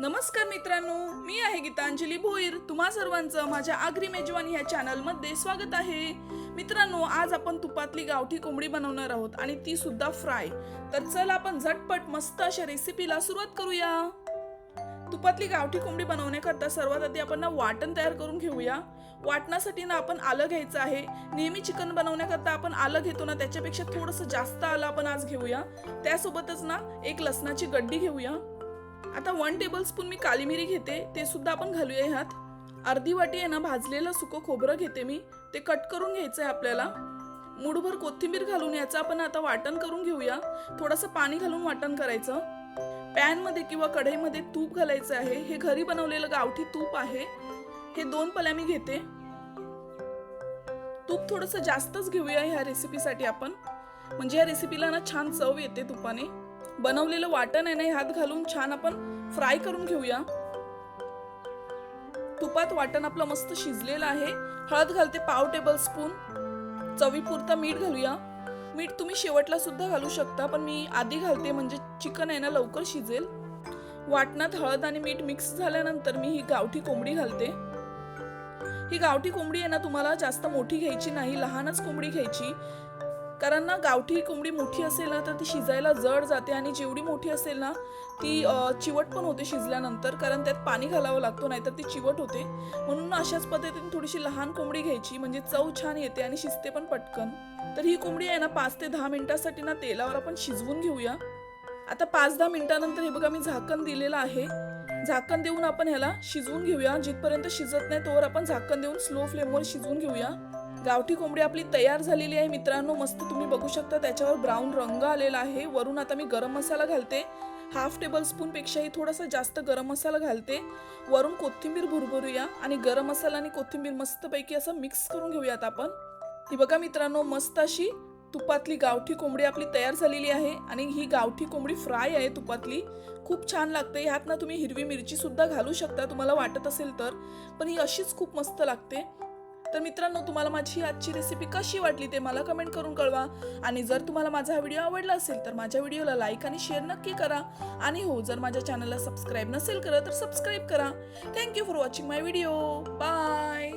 नमस्कार मित्रांनो मी आहे गीतांजली भोईर. तुम्हा सर्वांचं माझ्या आगरी मेजवान ह्या चॅनलमध्ये स्वागत आहे. मित्रांनो आज आपण तुपातली गावठी कोंबडी बनवणार आहोत आणि ती सुद्धा फ्राय. तर चल आपण झटपट मस्त अशा रेसिपीला सुरुवात करूया. तुपातली गावठी कोंबडी बनवण्याकरता सर्वात आधी आपण ना वाटण तयार करून घेऊया. वाटणासाठी ना आपण आलं घ्यायचं आहे. नेहमी चिकन बनवण्याकरता आपण आलं घेतो ना त्याच्यापेक्षा थोडंसं जास्त आलं आपण आज घेऊया. त्यासोबतच ना एक लसणाची गड्डी घेऊया. आता वन टेबल स्पून मी काली मिरी घेते ते सुद्धा आपण घालूया ह्यात. अर्धी वाटी आहे ना भाजलेलं सुकं खोबरं घेते मी. ते कट करून घ्यायचं आहे आपल्याला. मूडभर कोथिंबीर घालून याचं आपण आता वाटण करून घेऊया. थोडंसं पाणी घालून वाटण करायचं. पॅनमध्ये किंवा कढईमध्ये तूप घालायचं आहे. हे घरी बनवलेलं गावठी तूप आहे. हे दोन पल्या मी घेते. तूप थोडंसं जास्तच घेऊया ह्या रेसिपीसाठी आपण. म्हणजे या रेसिपीला ना छान चव येते तुपाने. बनवलेलं वाटण आहे ना ह्यात घालून छान आपण फ्राय करून घेऊया. तुपात वाटण आपलं मस्त शिजलेलं आहे. हळद घालते पाव टेबल स्पून चवीपुरता मीठ घालूया. मीठ तुम्ही शेवटला सुद्धा घालू शकता पण मी आधी घालते म्हणजे चिकन आहे ना लवकर शिजेल. वाटणात हळद आणि मीठ मिक्स झाल्यानंतर मी ही गावठी कोंबडी घालते. ही गावठी कोंबडी आहे ना तुम्हाला जास्त मोठी घ्यायची नाही लहानच कोंबडी घ्यायची. कारण ना गावठी कोंबडी मोठी असेल ना तर ती शिजायला जड जाते आणि जेवढी मोठी असेल ना ती चिवट पण होते शिजल्यानंतर कारण त्यात पाणी घालावं लागतो नाहीतर ती चिवट होते. म्हणून अशाच पद्धतीने थोडीशी लहान कोंबडी घ्यायची म्हणजे चव छान येते आणि शिजते पण पटकन. तर ही कोंबडी आहे ना पाच ते दहा मिनिटासाठी ना तेलावर आपण शिजवून घेऊया. आता पाच दहा मिनिटानंतर हे बघा मी झाकण दिलेलं आहे. झाकण देऊन आपण ह्याला शिजवून घेऊया. जिथपर्यंत शिजत नाही तोवर आपण झाकण देऊन स्लो फ्लेमवर शिजवून घेऊया. गावठी कोंबडी आपली तयार झालेली आहे मित्रांनो मस्त तुम्ही बघू शकता त्याच्यावर ब्राऊन रंग आलेला आहे. वरून आता मी गरम मसाला घालते. हाफ टेबल स्पून पेक्षाही थोडासा जास्त गरम मसाला घालते. वरून कोथिंबीर भुरभुरूया आणि गरम मसाला आणि कोथिंबीर मस्तपैकी असं मिक्स करून घेऊयात आपण. ही बघा मित्रांनो मस्त अशी तुपातली गावठी कोंबडी आपली तयार झालेली आहे आणि ही गावठी कोंबडी फ्राय आहे तुपातली. खूप छान लागते. ह्यात ना तुम्ही हिरवी मिरची सुद्धा घालू शकता तुम्हाला वाटत असेल तर. पण ही अशीच खूप मस्त लागते. तर मित्रांनो तुम्हाला माझी आजची रेसिपी कशी वाटली ते मला कमेंट करून कळवा. आणि जर तुम्हाला माझा हा व्हिडिओ आवडला असेल तर माझ्या व्हिडिओला लाईक आणि शेअर नक्की करा. आणि हो जर माझ्या चॅनलला सबस्क्राईब नसेल करत तर सबस्क्राईब करा. Thank you for watching my video bye